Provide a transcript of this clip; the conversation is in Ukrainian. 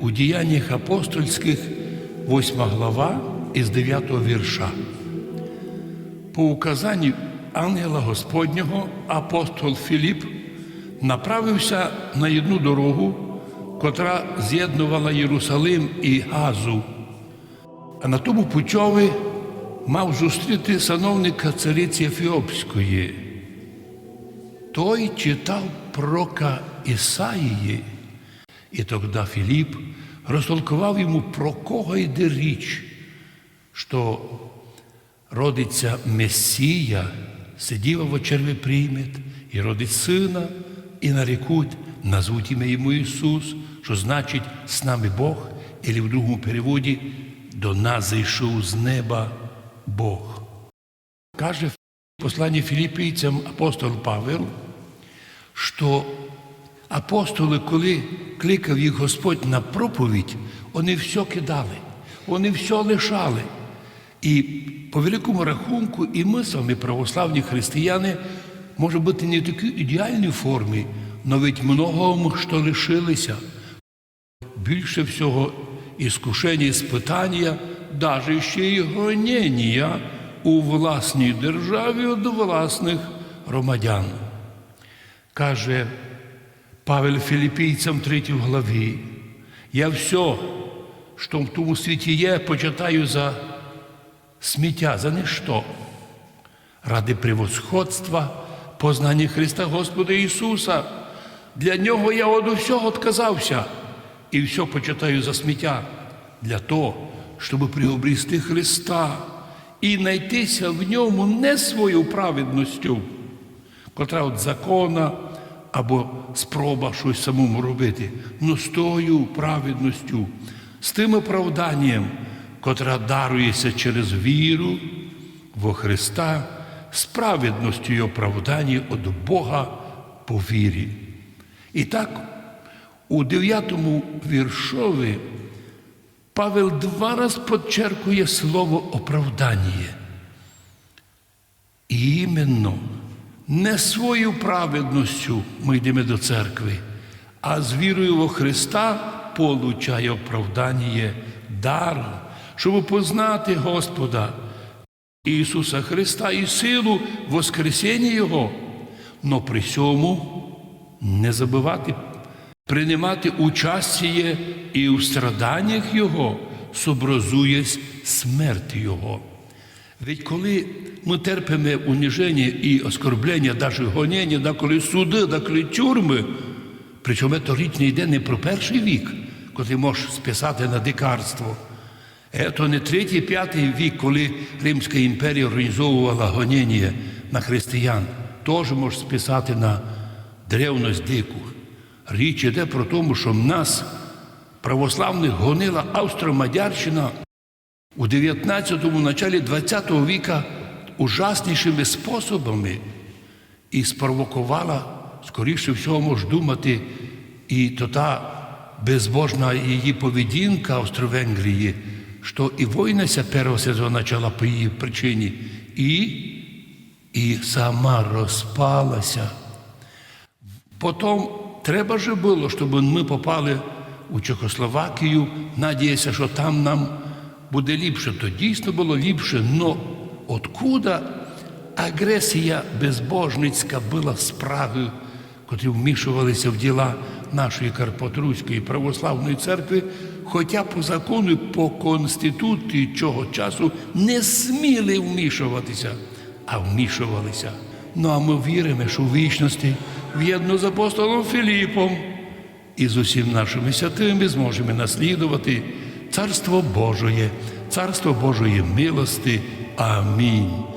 У діяннях апостольських, 8 глава із 9 вірша. По указанню ангела Господнього апостол Філіп направився на одну дорогу, котра з'єднувала Єрусалим і Газу. А на тому путьові мав зустріти сановника цариці Ефіопської. Той читав прока Ісаїї, і тоді Філіп розтолкував йому, про кого йде річ, що родиться Месія, сидіва в очерві приймет, і родить сина, і нарекуть, назвуть ім'я йому Ісус, що значить з нами Бог, і в другому переводі до нас зайшов з неба Бог. Каже в посланні філіппійцям апостол Павел, що апостоли, коли кликав їх Господь на проповідь, вони все кидали, вони все лишали. І по великому рахунку, і ми з вами, православні християни, може бути не в такій ідеальній формі, але ведь многому що лишилися. Більше всього іскушення, спитання, навіть ще й гонення у власній державі від власних громадян. Каже Павел Філіппійцям 3 главі, я все, що в тому світі є, почитаю за сміття, за ніщо. Ради превосходства, познання Христа Господа Ісуса. Для нього я од усього відказався і все почитаю за сміття для того, щоб приобрести Христа і знайтися в ньому не свою праведністю, котра від закона або спроба щось самому робити, но з тою праведністю, з тим оправданням, котра дарується через віру во Христа, з праведністю і оправданням від Бога по вірі. І так, у дев'ятому віршові Павел два рази підчеркує слово оправдання. І іменно не свою праведністю ми йдемо до церкви, а з вірою во Христа получає оправдання даром, щоб познати Господа Ісуса Христа і силу Воскресіння Його, но при цьому не забувати приймати участие і у страданнях Його, сообразуясь смерті Його. Ведь коли ми терпимо уніження і оскорблення, навіть гонення, да коли суди, да коли тюрми, причому це річ не йде не про перший вік, коли можеш списати на дикарство. Це не третій, п'ятий вік, коли Римська імперія організовувала гонення на християн. Теж можеш списати на древність дику. Річ іде про тому, що нас, православних, гонила Австро-Мадярщина у 19-му, началі 20-го віка ужаснішими способами і спровокувала, скоріше всього, може думати, і то та безбожна її поведінка Австро-Венгрії, що і війна ся першого сезону почала по її причині, і, і сама розпалася. Потім треба же було, щоб ми попали у Чехословакію, надіяся, що там нам буде ліпше. То дійсно було ліпше, але откуда агресія безбожницька була справою, котрі вмішувалися в діла нашої Карпотруської православної церкви, хоча по закону, по конституції цього часу не сміли вмішуватися, а вмішувалися. Ну а ми віримо, що в вічності в'єдно з апостолом Філіпом і з усім нашими святими зможемо наслідувати Царство Божоє, Царство Божої милости. Amém.